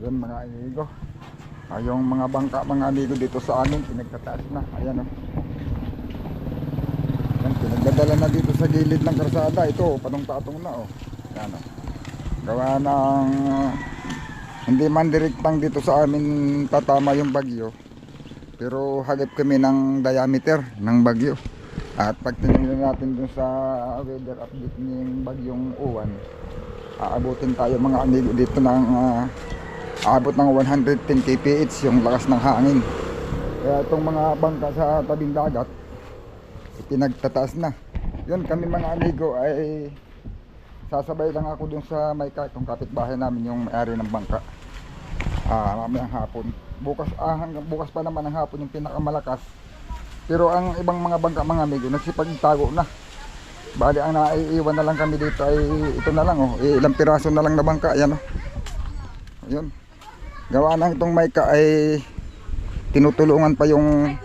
Yan mga amigo. Yung mga bangka mga amigo dito sa amin, pinagtataas na. Ayan o. Yan, pinagdadala na dito sa gilid ng karsada. Ito, patong-patong na o. Yan o. Gawa ng ah, hindi man direktang dito sa amin tatama yung bagyo. Pero hagip kami ng diameter ng bagyo. At pag tinignan natin dun sa weather update ng bagyong uwan, aabutin tayo mga amigo dito ng ah, aabot ng 110 kph yung lakas ng hangin. Kaya itong mga bangka sa tabing dagat, pinagtataas na. Yun kami mga amigo ay sasabay lang ako dun sa may itong kapitbahay namin yung may-ari ng bangka. Ah, mamayang hapon. Bukas ah, hanggang bukas pa naman ang hapon yung pinakamalakas. Pero ang ibang mga bangka mga amigo nagsipagtago na. Bali ang naiiwan na lang kami dito ay ito na lang oh, eh, ilang piraso na lang na bangka, yan oh. Ayun. Gawa ng itong Maika ay tinutulungan pa yung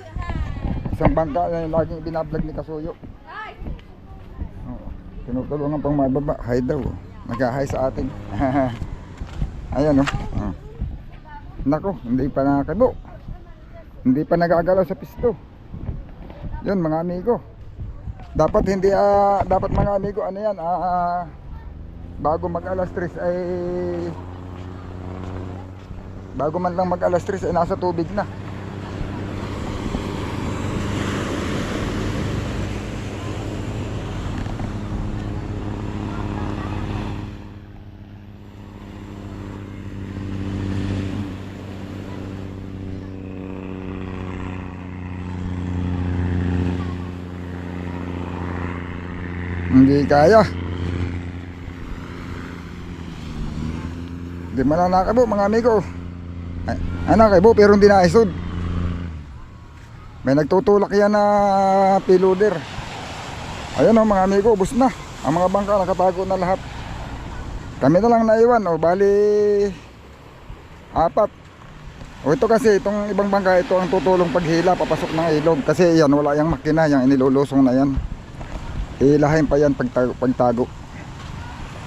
isang bangka na laging binablog ni Kasuyo. Oo. Tinutulungan pang mababa. Hi daw. oh. Nag-hi sa atin. Ayan oh. Oh. Nako, hindi pa nakakabo. Hindi pa nagagalaw sa pisto. Yun mga amigo. Dapat hindi ah, dapat mga amigo ano yan ah, bago mag alas 3 ay bago man lang mag alas 3 ay nasa tubig na. Hindi kaya. Hindi man lang nakabo mga amigo. Ay, ay nakabo pero hindi naisod. May nagtutulak yan na piloder. Ayan o mga amigo, ubos na. Ang mga bangka nakatago na lahat. Kami na lang naiwan o bali apat. O ito kasi itong ibang bangka ito ang tutulong paghila papasok ng ilog kasi yan wala yung makina yung inilulusong na yan. Hilahin pa yan pagtago, pagtago.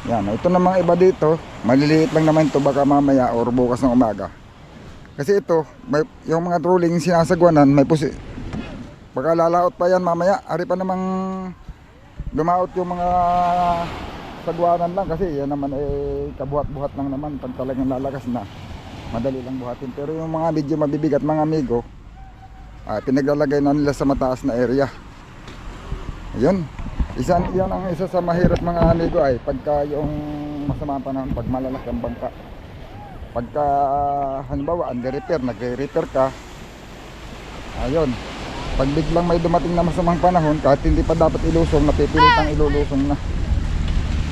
Yan, ito namang iba dito, maliliit lang naman ito baka mamaya or bukas ng umaga. Kasi ito, may, yung mga trolling sinasagwanan, may pusi. Baka lalaot pa yan mamaya, ari pa namang dumaot yung mga sagwanan lang kasi yan naman eh kabuhat-buhat lang naman pag talagang lalakas na. Madali lang buhatin. Pero yung mga medyo mabibigat mga amigo, ah, pinaglalagay na nila sa mataas na area. Ayun. Isa, yan ang isa sa mahirap mga amigo ay pagka yung masama panahon, pag malalaki ang bangka. Pagka halimbawa under repair, nagre-repair ka, ayun, pag biglang may dumating na masamang panahon, kahit hindi pa dapat ilusong, napipilitang ilulusong na.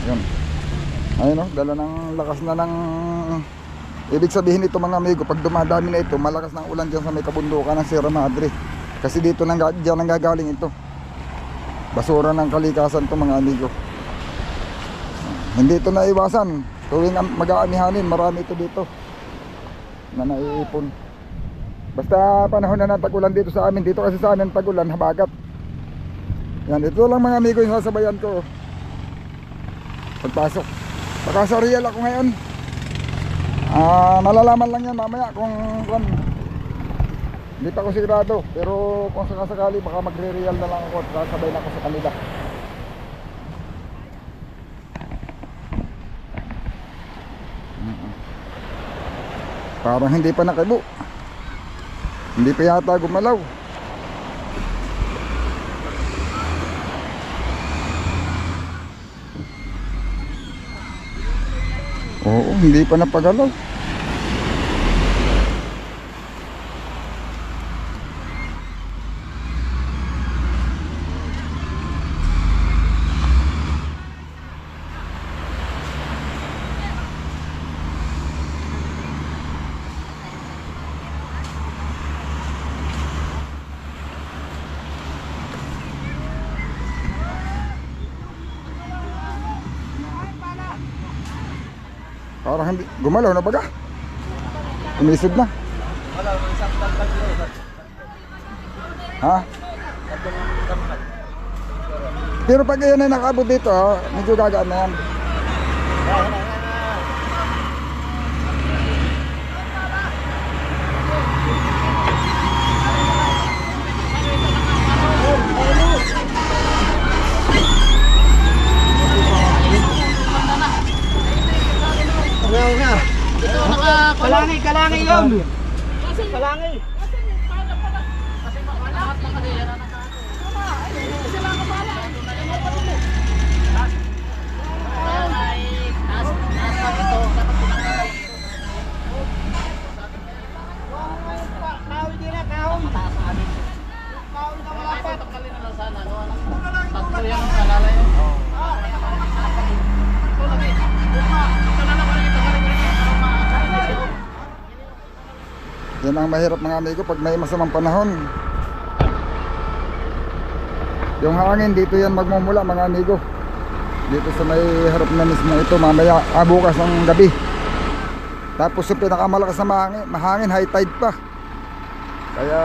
Ayun. Ayun o, dala ng lakas na ng Ibig sabihin ito mga amigo, pag dumadami na ito, malakas ng ulan dyan sa may kabundukan ng Sierra Madre. Kasi dito nang, dyan nanggagaling ito basura ng kalikasan to mga amigo hindi ito naiwasan tuwing am- mag-aanihanin marami ito dito na naiipon. Basta panahon na ng tagulan dito sa amin dito kasi sa amin tagulan habagat. Yan ito lang mga amigo yung sasabayan ko. Pagpasok. Baka sa real ako ngayon. Ah malalaman lang yan mamaya kung kung hindi pa ako sigurado, pero kung sakasakali baka magre-real na lang ako at sasabay na ako sa kanila. Parang hindi pa nakibo. Hindi pa yata gumalaw. Oo, hindi pa napagalaw. Parang hindi, gumalaw na baga. Umisod na. Ha? Pero pag yan ay nakabot dito, medyo gagaan na yan. Kalangi yun. Kalangi. Yan ang mahirap mga amigo pag may masamang panahon. Yung hangin dito yan magmumula mga amigo. Dito sa may harap na mismo ito mamaya ah, bukas ng gabi. Tapos yung pinakamalakas na mahangin, mahangin high tide pa. Kaya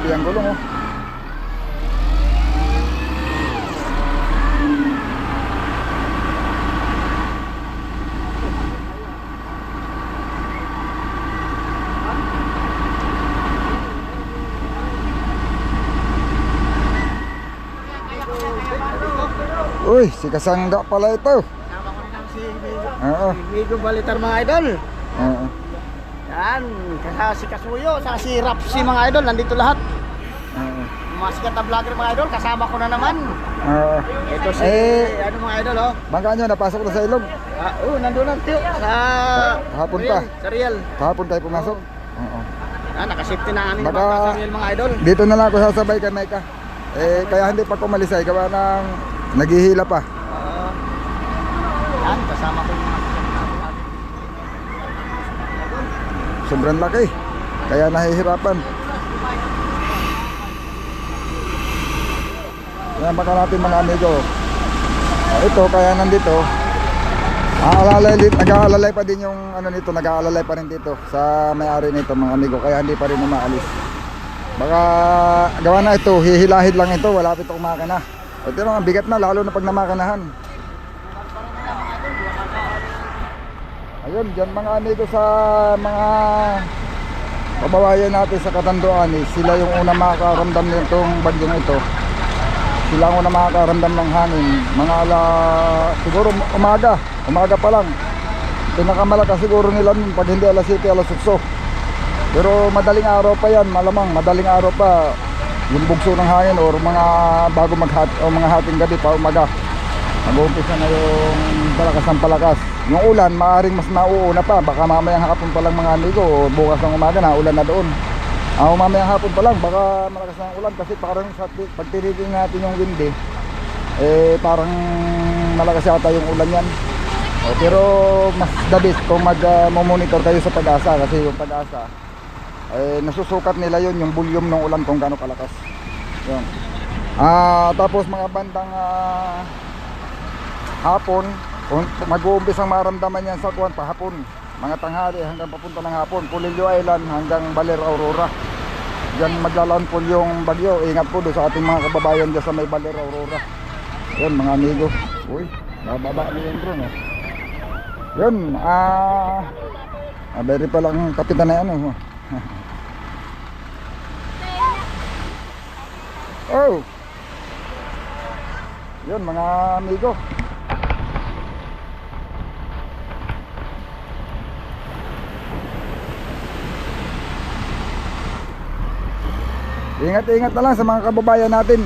Buti ang gulong oh. Uy, si Kasangga pala ito. Oo. Migo Balitar mga idol. Oo. Yan, kaya si Kasuyo, sa si Rapsi mga idol, nandito lahat. Oo. Mga sikat na vlogger mga idol, kasama ko na naman. Oo. Ito si, Eh. ano mga idol oh. Bangka nyo, napasok na sa ilog. Ah, oh, nandun lang tiyo, sa... Hapon Real, pa. Sa Real. Kahapon tayo pumasok. Oo. Ah, nakasafety na aming Baka- mga idol. Dito na lang ako sasabay kay Mecca. Eh, kaya hindi pa kumalis ay gawa ng naghihila pa. Ah, yan, kasama ko yung mga. Sobrang laki. Kaya nahihirapan. Yan baka natin mga amigo. Ah, ito, kaya nandito. Aalalay, din- nag-aalalay pa din yung ano nito, nag-aalalay pa rin dito sa may-ari nito mga amigo. Kaya hindi pa rin umaalis. Baka gawa na ito, hihilahid lang ito, wala pa itong makina. O tira ang bigat na, lalo na pag namakanahan. Ayun, dyan mga amigo sa mga kababayan natin sa Katanduan, eh, sila yung una makakaramdam nitong bagyong ito. Sila ang una makakaramdam ng hangin. Mga ala, siguro umaga, umaga pa lang. Pinakamalakas siguro nila pag hindi alas 7, alas 8. Pero madaling araw pa yan, malamang madaling araw pa yung bugso ng hangin or mga bago maghat o mga hating gabi pa umaga. Mag-uumpisa na yung palakas ng palakas. Yung ulan, maaaring mas nauuna pa. Baka mamayang hapon pa lang mga amigo bukas ng umaga na ulan na doon. Ah, mamayang hapon pa lang, baka malakas na ulan kasi parang sa pag natin yung wind eh, eh parang malakas yata yung ulan yan. O, pero mas the best kung mag-monitor kayo sa pag-asa kasi yung pag-asa eh, nasusukat nila yon yung volume ng ulan kung gaano kalakas. Yun. Ah, tapos mga bandang ah, hapon, mag-uumpis ang maramdaman yan sa kuwan pa hapon, mga tanghali hanggang papunta ng hapon, Pulilio Island hanggang Baler Aurora. Diyan maglalandfall yung bagyo. Ingat po doon sa ating mga kababayan dyan sa may Baler Aurora. Yun mga amigo. Uy, bababa na yung drone oh. Yun, ah, ah very pa lang kapitan na yan oh. oh. Yun mga amigo. Ingat-ingat na lang sa mga kababayan natin.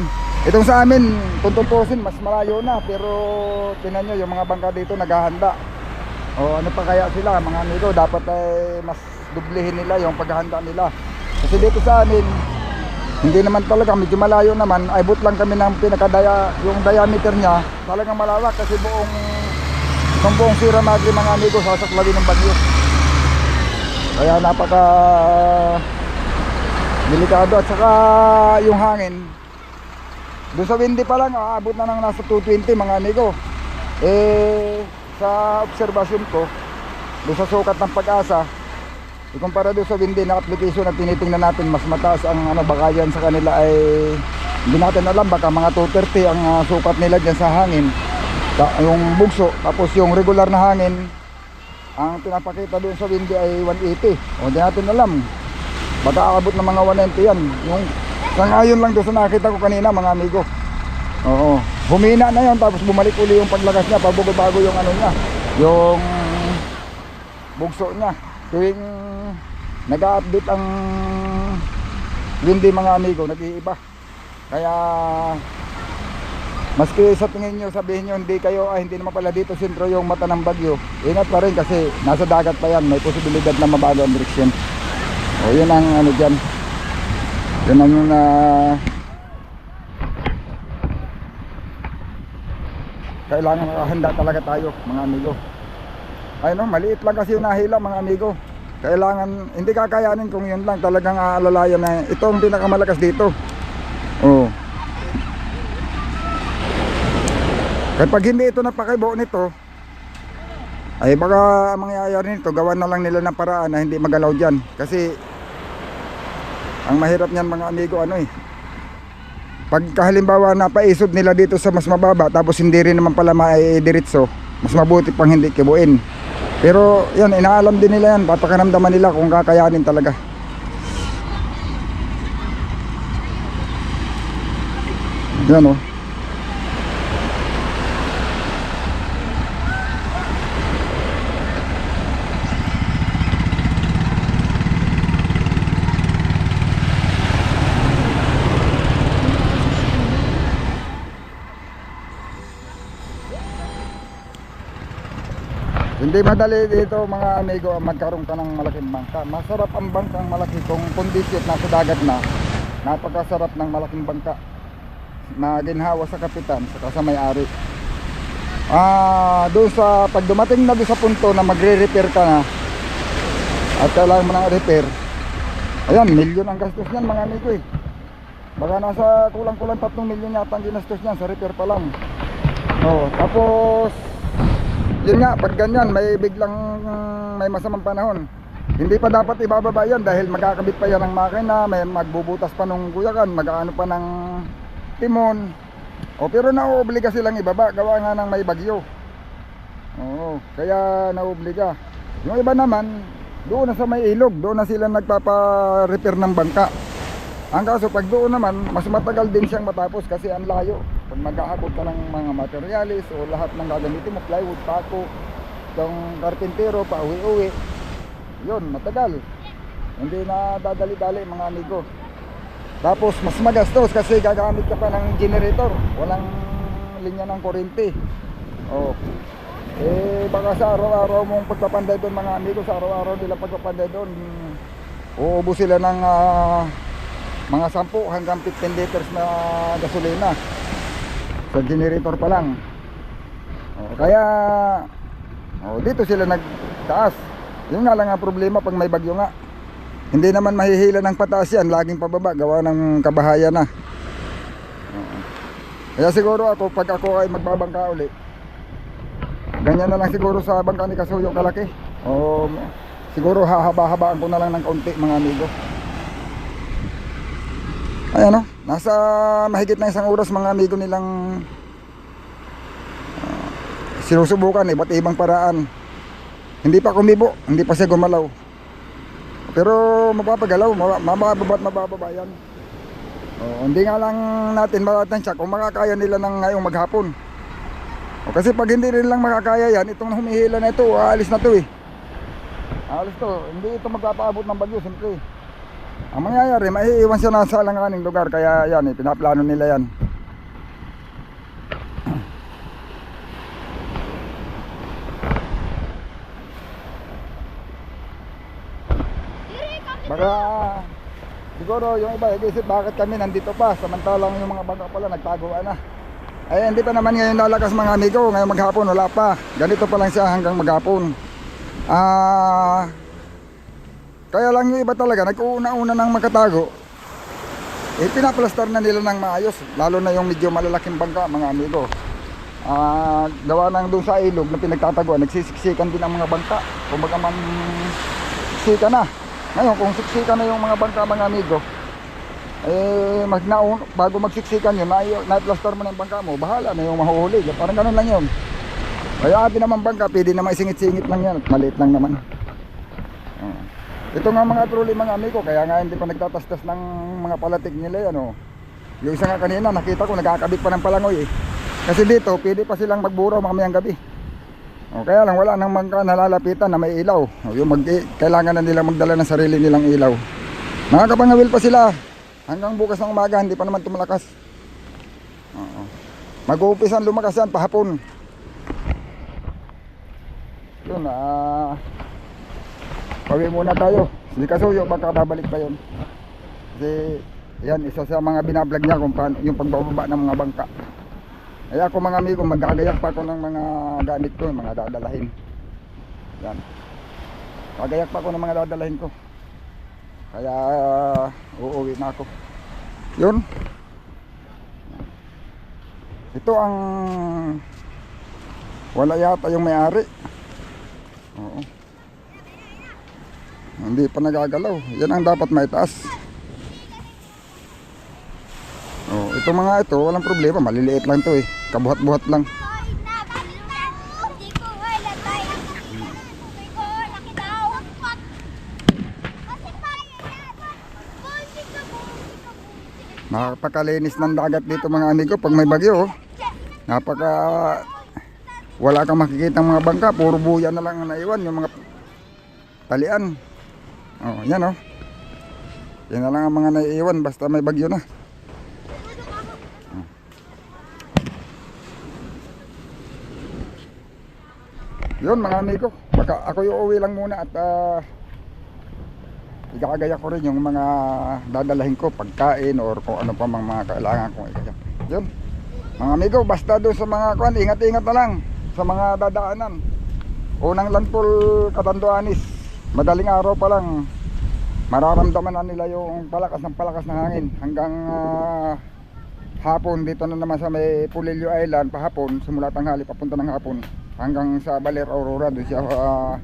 Itong sa amin, kung tutusin, mas malayo na. Pero tinan nyo, yung mga bangka dito naghahanda. O ano pa kaya sila, mga amigo, dapat ay mas dublihin nila yung paghahanda nila. Kasi dito sa amin, hindi naman talaga, medyo malayo naman. Aibot lang kami ng pinakadaya, yung diameter niya. Talagang malawak kasi buong, itong buong Sierra Madre mga amigo, sasaklawin ng bagyo. Kaya napaka delikado at saka yung hangin doon sa windy pa lang aabot na ng nasa 220 mga amigo eh sa obserbasyon ko doon sa sukat ng pag-asa ikumpara doon sa windy na application na tinitingnan natin mas mataas ang ano baka yan sa kanila ay hindi natin alam baka mga 230 ang ah, sukat nila dyan sa hangin Ta- yung bugso, tapos yung regular na hangin, ang pinapakita doon sa windy ay 180. O di natin alam. Baka aabot ng mga 190 yan. Yung sangayon lang doon sa nakita ko kanina mga amigo. Oo. Humina na yon tapos bumalik uli yung paglagas niya, pagbago yung ano niya, yung bugso niya. Tuwing nag-update ang windy mga amigo, nag-iiba. Kaya Maski sa tingin nyo, sabihin nyo, hindi kayo, ay hindi naman pala dito sentro yung mata ng bagyo. Ingat pa rin kasi nasa dagat pa yan, may posibilidad na mabago ang direksyon. O yun ang ano dyan. Yun ang na kailangan nakahanda talaga tayo mga amigo. Ay no, maliit lang kasi yung nahila mga amigo. Kailangan, hindi kakayanin kung yun lang talagang aalalayan na ito ang pinakamalakas dito. Oh. Kapag hindi ito napakibo nito, ay baka ang mangyayari nito, gawan na lang nila ng paraan na hindi magalaw dyan. Kasi, ang mahirap niyan mga amigo, ano eh, pag halimbawa napaisod nila dito sa mas mababa, tapos hindi rin naman pala maidiritso, mas mabuti pang hindi kibuin. Pero, yun, inaalam din nila yan, papakaramdaman nila kung kakayanin talaga. Yan oh. Hindi madali dito mga amigo magkaroon ka ng malaking bangka. Masarap ang bangkang malaki kung condition nasa dagat na. Napakasarap ng malaking bangka na ginhawa sa kapitan saka sa may-ari. Ah, doon sa pag dumating na doon sa punto na magre-repair ka na at kailangan mo ng repair. Ayan, milyon ang gastos niyan mga amigo eh. Baka nasa kulang-kulang 3 milyon yata ang ginastos niyan sa repair pa lang. Oh, tapos yun nga, pag ganyan, may biglang mm, may masamang panahon. Hindi pa dapat ibababa yan dahil magkakabit pa yan ng makina, may magbubutas pa nung guyakan, mag-ano pa ng timon. O pero nauobliga silang ibaba, gawa nga ng may bagyo. Oo, kaya nauobliga. Yung iba naman, doon na sa may ilog, doon na sila nagpapa-repair ng bangka. Ang kaso pag doon naman, mas matagal din siyang matapos kasi ang layo. Pag mag-aabot ka ng mga materialis o lahat ng gagamitin mo, plywood, pako, yung karpintero, pa uwi-uwi. Yun, matagal. Hindi na dadali-dali mga amigo. Tapos mas magastos kasi gagamit ka pa ng generator. Walang linya ng kuryente. Oh. Eh baka sa araw-araw mong pagpapanday doon mga amigo, sa araw-araw nila pagpapanday doon, uubos sila ng ah, mga 10 hanggang 15 liters na gasolina sa generator pa lang. O, kaya o, dito sila nagtaas. Yun nga lang ang problema pag may bagyo nga. Hindi naman mahihila ng pataas yan laging pababa gawa ng kabahayan na. Oo. kaya siguro ako pag ako ay magbabangka uli ganyan na lang siguro sa bangka ni Kasuyo kalaki. O siguro hahaba-habaan ko na lang ng kaunti mga amigo. Ayan o, nasa mahigit na isang oras mga amigo nilang ah, sinusubukan iba't ibang paraan. Hindi pa kumibo, hindi pa siya gumalaw. Pero mapapagalaw, maba- mabababa at mabababa yan. O, hindi nga lang natin matatansya kung makakaya nila ng ngayong maghapon. O, kasi pag hindi rin lang makakaya yan, itong humihila na ito, aalis na to eh. Aalis to, hindi ito magpapaabot ng bagyo, siyempre. Ang mangyayari, maiiwan siya na sa alanganing lugar kaya yan, eh, pinaplano nila yan. Baka siguro yung iba nag-isip bakit kami nandito pa samantalang yung mga bangka pala nagtaguan na. Eh hindi pa naman ngayon lalakas mga amigo, ngayon maghapon wala pa. Ganito pa lang siya hanggang maghapon. Ah kaya lang yung iba talaga, nag-uuna-una ng magkatago. Eh, pinaplastar na nila ng maayos. Lalo na yung medyo malalaking bangka, mga amigo. Ah, gawa nang doon sa ilog na pinagtataguan, nagsisiksikan din ang mga bangka. Kung baga man siksika na. Ngayon, kung siksika na yung mga bangka, mga amigo, eh magnaon bago magsiksikan yun, na, na-plaster mo na yung bangka mo, bahala na yung mahuhuli. Parang ganun lang yun. Kaya atin naman bangka, pwede naman isingit-singit lang yan maliit lang naman. Ito nga mga truly mga amigo, kaya nga hindi pa nagtatastas ng mga palatik nila yan oh. Yung isa nga kanina, nakita ko nagkakabit pa ng palangoy eh. Kasi dito, pwede pa silang magburaw mamayang gabi. O, kaya lang wala nang bangka nalalapitan na may ilaw. O, yung mag kailangan na nila magdala ng sarili nilang ilaw. Nakakapangawil pa sila. Hanggang bukas ng umaga, hindi pa naman tumalakas. Mag-uumpisan lumakas yan pahapon. Yun, ah... Pawi muna tayo. Hindi kasuyo, baka babalik pa yun. Kasi, yan, isa sa mga binablog niya kung paano, yung pagbababa ng mga bangka. Kaya ako mga amigo, magkagayak pa ako ng mga gamit ko, mga dadalahin. Yan. Kagayak pa ako ng mga dadalahin ko. Kaya, uuwi na ako. Yun. Ito ang wala yata yung may-ari. Oo. Hindi pa nagagalaw. Yan ang dapat may taas. Oh, ito mga ito, walang problema. Maliliit lang to eh. Kabuhat-buhat lang. Napakalinis ng dagat dito mga amigo pag may bagyo. oh. Napaka wala kang makikita mga bangka, puro buya na lang ang naiwan yung mga talian. Oh, yan oh. Yan na lang ang mga naiiwan basta may bagyo na. Yun mga amigo, baka ako yung uwi lang muna at ah, igagaya ko rin yung mga dadalahin ko, pagkain or kung ano pa mga, kailangan kong igaya. Yun. Mga amigo, basta doon sa mga kwan, ingat-ingat na lang sa mga dadaanan. Unang landfall Katanduanis, madaling araw pa lang. Mararamdaman na nila yung palakas ng palakas ng hangin. Hanggang ah, hapon dito na naman sa may Pulilio Island pahapon simula tanghali papunta ng hapon hanggang sa Baler Aurora doon siya uh,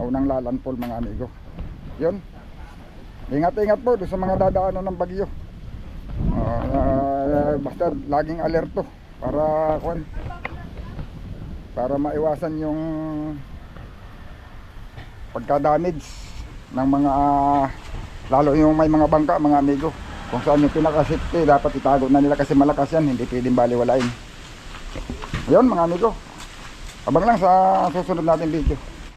unang lalandfall mga amigo. Yun. Ingat-ingat po doon sa mga dadaanan ng bagyo. Ah, ah, basta laging alerto para kwan para maiwasan yung pagka-damage ng mga lalo yung may mga bangka mga amigo. Kung saan yung pinaka-safety dapat itago na nila kasi malakas yan hindi pwedeng baliwalain. Yun mga amigo. Abang lang sa susunod natin video